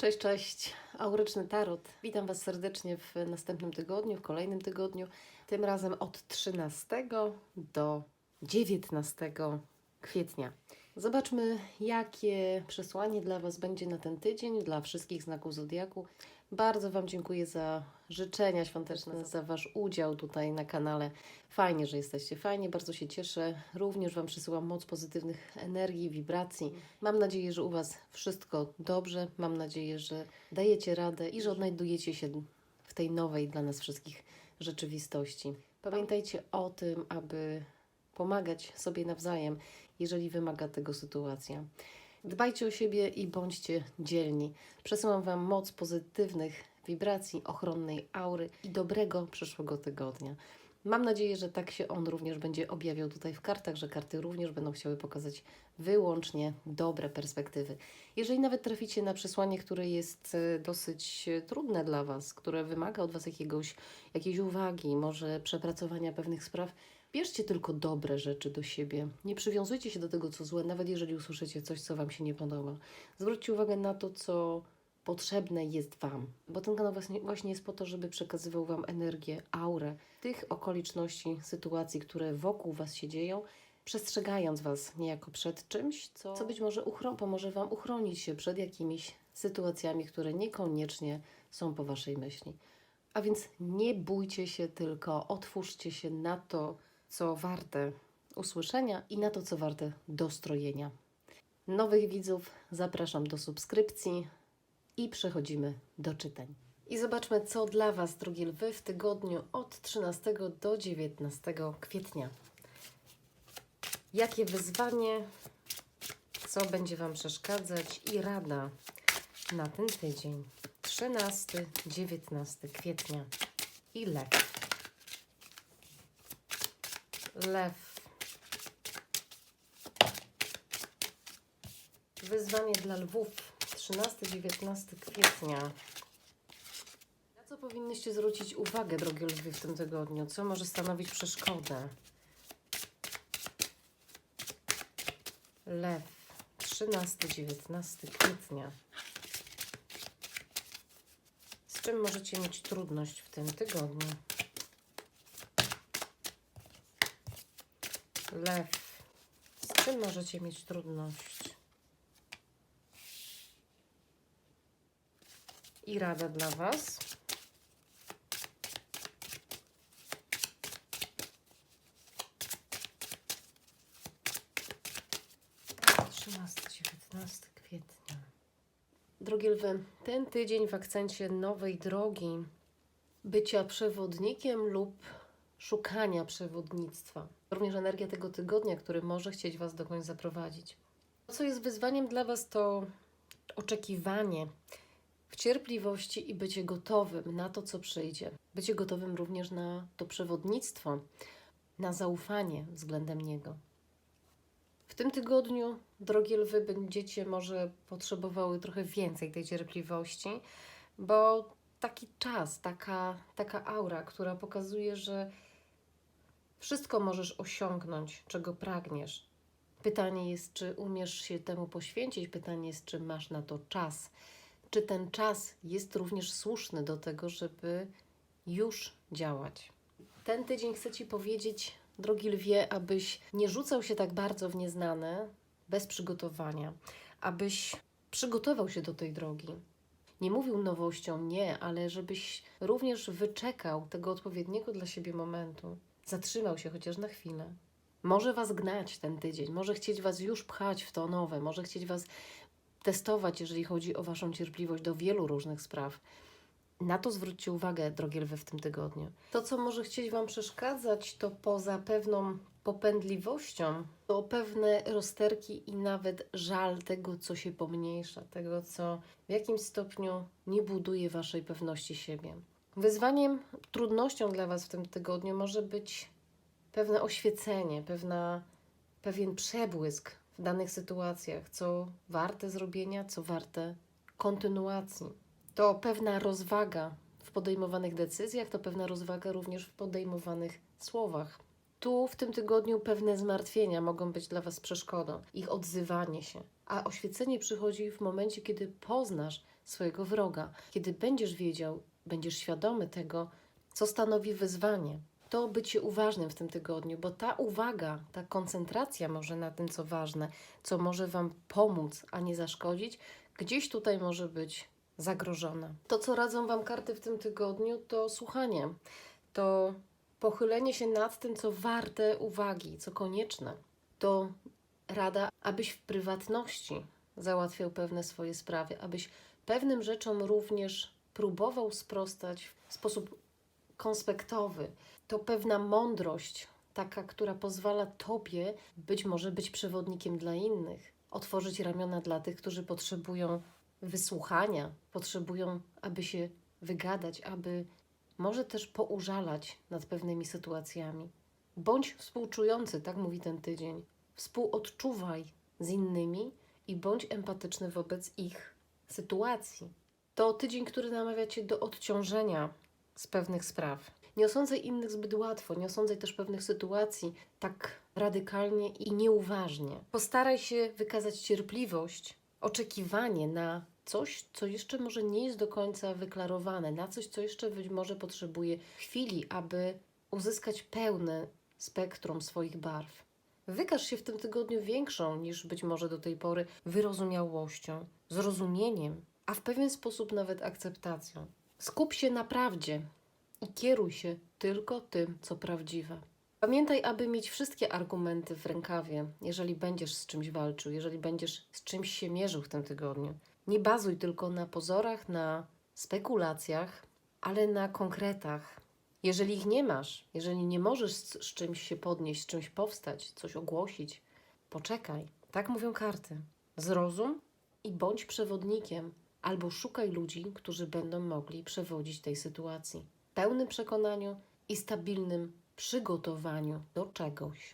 Cześć, cześć. Auryczny Tarot. Witam Was serdecznie w następnym tygodniu, w kolejnym tygodniu. Tym razem od 13 do 19 kwietnia. Zobaczmy, jakie przesłanie dla Was będzie na ten tydzień, dla wszystkich znaków zodiaku. Bardzo Wam dziękuję za życzenia świąteczne, za Wasz udział tutaj na kanale. Fajnie, że jesteście, fajnie, bardzo się cieszę. Również Wam przysyłam moc pozytywnych energii, wibracji. Mam nadzieję, że u Was wszystko dobrze. Mam nadzieję, że dajecie radę i że odnajdujecie się w tej nowej dla nas wszystkich rzeczywistości. Pamiętajcie o tym, aby pomagać sobie nawzajem, jeżeli wymaga tego sytuacja. Dbajcie o siebie i bądźcie dzielni. Przesyłam Wam moc pozytywnych wibracji, ochronnej aury i dobrego przyszłego tygodnia. Mam nadzieję, że tak się on również będzie objawiał tutaj w kartach, że karty również będą chciały pokazać wyłącznie dobre perspektywy. Jeżeli nawet traficie na przesłanie, które jest e, dosyć e, trudne dla Was, które wymaga od Was jakiegoś, jakiejś uwagi, może przepracowania pewnych spraw, bierzcie tylko dobre rzeczy do siebie. Nie przywiązujcie się do tego, co złe, nawet jeżeli usłyszycie coś, co Wam się nie podoba. Zwróćcie uwagę na to, co potrzebne jest Wam, bo ten kanał właśnie, jest po to, żeby przekazywał Wam energię, aurę tych okoliczności, sytuacji, które wokół Was się dzieją, przestrzegając Was niejako przed czymś, co, co być może pomoże Wam uchronić się przed jakimiś sytuacjami, które niekoniecznie są po Waszej myśli. A więc nie bójcie się, tylko otwórzcie się na to, co warte usłyszenia i na to, co warte dostrojenia. Nowych widzów zapraszam do subskrypcji i przechodzimy do czytań. I zobaczmy, co dla Was, drogie lwy, w tygodniu od 13 do 19 kwietnia. Jakie wyzwanie, co będzie Wam przeszkadzać i rada na ten tydzień. 13-19 kwietnia. I lew. Lew. Wyzwanie dla lwów 13-19 kwietnia. Na co powinnyście zwrócić uwagę, drogie lwy, w tym tygodniu? Co może stanowić przeszkodę? Lew 13-19 kwietnia. Z czym możecie mieć trudność w tym tygodniu? Lew. Z czym możecie mieć trudność? I rada dla Was. Trzynasty, dziewiętnasty kwietnia. Drogie lwy, ten tydzień w akcencie nowej drogi, bycia przewodnikiem lub szukania przewodnictwa. Również energia tego tygodnia, który może chcieć Was dokądś zaprowadzić. To, co jest wyzwaniem dla Was, to oczekiwanie w cierpliwości i bycie gotowym na to, co przyjdzie. Bycie gotowym również na to przewodnictwo, na zaufanie względem Niego. W tym tygodniu, drogie lwy, będziecie może potrzebowały trochę więcej tej cierpliwości, bo taki czas, taka, taka aura, która pokazuje, że wszystko możesz osiągnąć, czego pragniesz. Pytanie jest, czy umiesz się temu poświęcić, pytanie jest, czy masz na to czas. Czy ten czas jest również słuszny do tego, żeby już działać? Ten tydzień chcę Ci powiedzieć, drogi lwie, abyś nie rzucał się tak bardzo w nieznane, bez przygotowania, abyś przygotował się do tej drogi. Nie mówił nowością, nie, ale żebyś również wyczekał tego odpowiedniego dla siebie momentu. Zatrzymał się chociaż na chwilę. Może Was gnać ten tydzień, może chcieć Was już pchać w to nowe, może chcieć Was testować, jeżeli chodzi o Waszą cierpliwość do wielu różnych spraw. Na to zwróćcie uwagę, drogie lwy, w tym tygodniu. To, co może chcieć Wam przeszkadzać, to poza pewną popędliwością, to pewne rozterki i nawet żal tego, co się pomniejsza, tego, co w jakimś stopniu nie buduje Waszej pewności siebie. Wyzwaniem, trudnością dla Was w tym tygodniu może być pewne oświecenie, pewna, pewien przebłysk w danych sytuacjach, co warte zrobienia, co warte kontynuacji. To pewna rozwaga w podejmowanych decyzjach, to pewna rozwaga również w podejmowanych słowach. Tu w tym tygodniu pewne zmartwienia mogą być dla Was przeszkodą, ich odzywanie się. A oświecenie przychodzi w momencie, kiedy poznasz swojego wroga, kiedy będziesz wiedział, będziesz świadomy tego, co stanowi wyzwanie. To bycie uważnym w tym tygodniu, bo ta uwaga, ta koncentracja może na tym, co ważne, co może Wam pomóc, a nie zaszkodzić, gdzieś tutaj może być zagrożona. To, co radzą Wam karty w tym tygodniu, to słuchanie, to pochylenie się nad tym, co warte uwagi, co konieczne. To rada, abyś w prywatności załatwiał pewne swoje sprawy, abyś pewnym rzeczom również próbował sprostać w sposób konspektowy. To pewna mądrość, taka, która pozwala Tobie być może być przewodnikiem dla innych, otworzyć ramiona dla tych, którzy potrzebują wysłuchania, potrzebują, aby się wygadać, aby może też poużalać nad pewnymi sytuacjami. Bądź współczujący, tak mówi ten tydzień. Współodczuwaj z innymi i bądź empatyczny wobec ich sytuacji. To tydzień, który namawia Cię do odciążenia z pewnych spraw. Nie osądzaj innych zbyt łatwo, nie osądzaj też pewnych sytuacji tak radykalnie i nieuważnie. Postaraj się wykazać cierpliwość, oczekiwanie na coś, co jeszcze może nie jest do końca wyklarowane, na coś, co jeszcze być może potrzebuje chwili, aby uzyskać pełne spektrum swoich barw. Wykaż się w tym tygodniu większą niż być może do tej pory wyrozumiałością, zrozumieniem, a w pewien sposób nawet akceptacją. Skup się na prawdzie i kieruj się tylko tym, co prawdziwe. Pamiętaj, aby mieć wszystkie argumenty w rękawie, jeżeli będziesz z czymś walczył, jeżeli będziesz z czymś się mierzył w tym tygodniu. Nie bazuj tylko na pozorach, na spekulacjach, ale na konkretach. Jeżeli ich nie masz, jeżeli nie możesz z, z czymś się podnieść, z czymś powstać, coś ogłosić, poczekaj. Tak mówią karty. Zrozum i bądź przewodnikiem, albo szukaj ludzi, którzy będą mogli przewodzić tej sytuacji. Pełnym przekonaniu i stabilnym przygotowaniu do czegoś.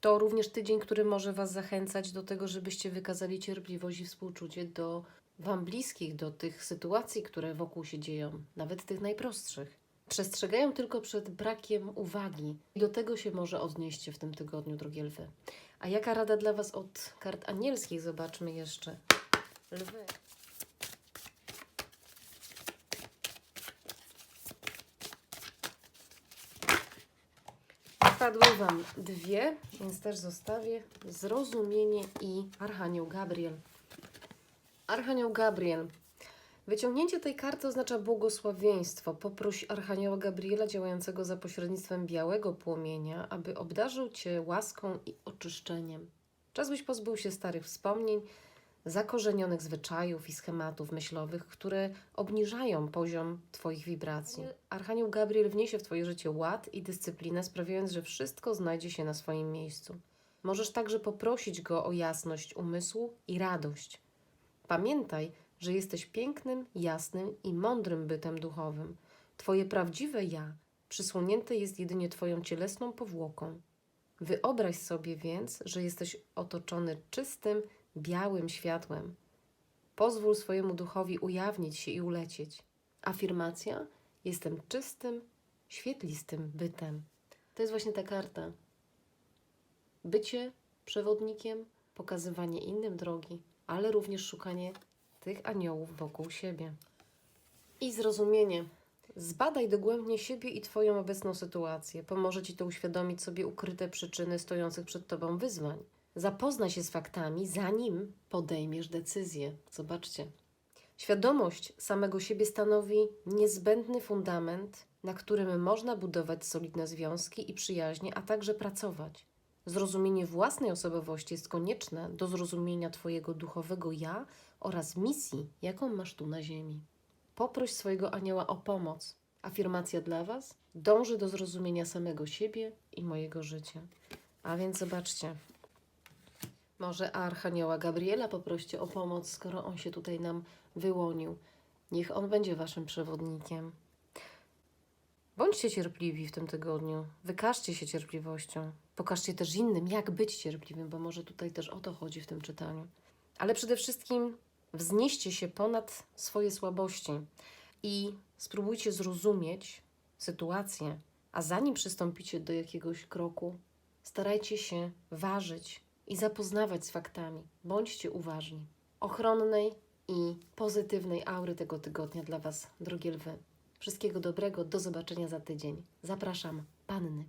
To również tydzień, który może Was zachęcać do tego, żebyście wykazali cierpliwość i współczucie do Wam bliskich, do tych sytuacji, które wokół się dzieją, nawet tych najprostszych. Przestrzegają tylko przed brakiem uwagi. I do tego się może odnieście w tym tygodniu, drogie lwy. A jaka rada dla Was od kart anielskich? Zobaczmy jeszcze. Lwy. Padły Wam dwie, więc też zostawię zrozumienie i Archanioł Gabriel. Archanioł Gabriel. Wyciągnięcie tej karty oznacza błogosławieństwo. Poproś Archanioła Gabriela działającego za pośrednictwem białego płomienia, aby obdarzył Cię łaską i oczyszczeniem. Czas byś pozbył się starych wspomnień, zakorzenionych zwyczajów i schematów myślowych, które obniżają poziom Twoich wibracji. Archanioł Gabriel wniesie w Twoje życie ład i dyscyplinę, sprawiając, że wszystko znajdzie się na swoim miejscu. Możesz także poprosić go o jasność umysłu i radość. Pamiętaj, że jesteś pięknym, jasnym i mądrym bytem duchowym. Twoje prawdziwe ja przysłonięte jest jedynie Twoją cielesną powłoką. Wyobraź sobie więc, że jesteś otoczony czystym, białym światłem. Pozwól swojemu duchowi ujawnić się i ulecieć. Afirmacja: Jestem czystym, świetlistym bytem. To jest właśnie ta karta. Bycie przewodnikiem, pokazywanie innym drogi, ale również szukanie tych aniołów wokół siebie. I zrozumienie. Zbadaj dogłębnie siebie i Twoją obecną sytuację. Pomoże Ci to uświadomić sobie ukryte przyczyny stojących przed Tobą wyzwań. Zapoznaj się z faktami, zanim podejmiesz decyzję. Zobaczcie. Świadomość samego siebie stanowi niezbędny fundament, na którym można budować solidne związki i przyjaźnie, a także pracować. Zrozumienie własnej osobowości jest konieczne do zrozumienia Twojego duchowego ja oraz misji, jaką masz tu na Ziemi. Poproś swojego anioła o pomoc. Afirmacja dla Was dąży do zrozumienia samego siebie i mojego życia. A więc zobaczcie. Może Archanioła Gabriela poproście o pomoc, skoro on się tutaj nam wyłonił. Niech on będzie Waszym przewodnikiem. Bądźcie cierpliwi w tym tygodniu. Wykażcie się cierpliwością. Pokażcie też innym, jak być cierpliwym, bo może tutaj też o to chodzi w tym czytaniu. Ale przede wszystkim wznieście się ponad swoje słabości i spróbujcie zrozumieć sytuację A zanim przystąpicie do jakiegoś kroku, starajcie się ważyć i zapoznawać z faktami. Bądźcie uważni. Ochronnej i pozytywnej aury tego tygodnia dla Was, drogie lwy. Wszystkiego dobrego, do zobaczenia za tydzień. Zapraszam, panny.